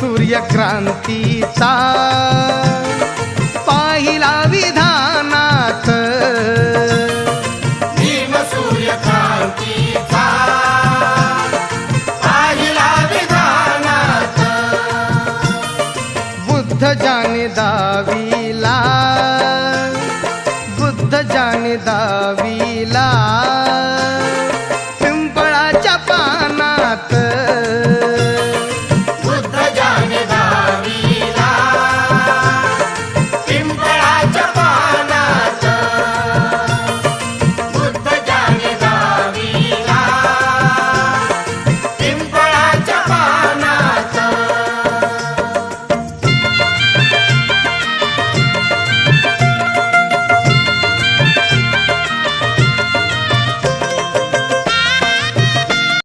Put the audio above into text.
सूर्यक्रांतीचा पाहिला विधानात. बुद्ध जाने दाविला बुद्ध जाने दाविला.